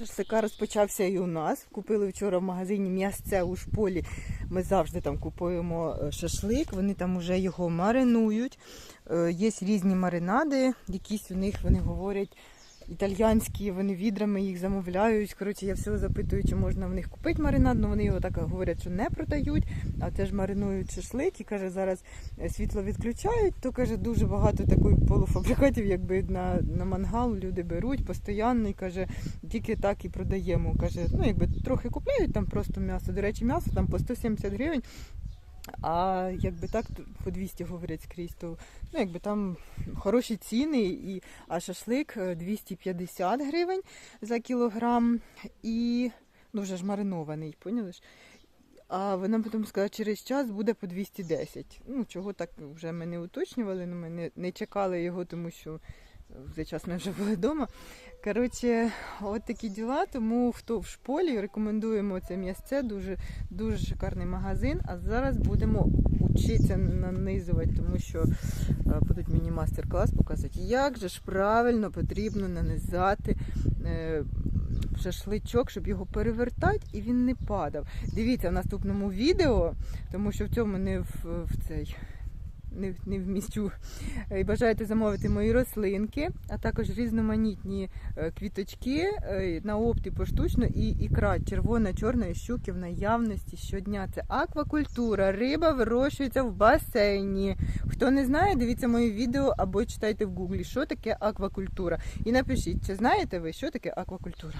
шашлика розпочався і у нас. Купили вчора в магазині м'ясце у шполі. Ми завжди там купуємо е, шашлик, вони там вже його маринують. Е, Є різні маринади, якісь у них вони говорять італьянські, вони відрами їх замовляють. Коротше, я все запитую, чи можна в них купити маринад, але вони його так говорять, що не продають, а теж маринують шашлик і каже, зараз е, світло відключають, то каже, дуже багато таких полуфабрикатів, якби на, на мангал люди беруть постійно і каже, тільки так і продаємо. Каже, ну якби трохи купляють там просто м'ясо. До речі, м'ясо там по 170 гривень. А якби так по 200 говорять скрізь, то ну якби там хороші ціни, і, а шашлик е, 250 гривень за кілограм і ну вже ж маринований, поняли ж? А вона потім сказала, через час буде по 210. Ну, чого так вже ми не уточнювали, ну, ми не, не чекали його, тому що в час ми вже були вдома. Коротше, от такі діла. Тому хто в шполі, рекомендуємо це місце, дуже, дуже шикарний магазин. А зараз будемо вчитися нанизувати, тому що е, будуть мені мастер-клас показувати, як же ж правильно потрібно нанизати. е, Шашличок, щоб його перевертати і він не падав. Дивіться в наступному відео, тому що в цьому не в, в цей не, не вмістю. І бажаєте замовити мої рослинки, а також різноманітні е, квіточки е, на опті поштучно і ікра червона, чорна і щуки в наявності щодня. Це аквакультура. Риба вирощується в басейні. Хто не знає, дивіться мої відео або читайте в гуглі, що таке аквакультура. І напишіть, чи знаєте ви, що таке аквакультура.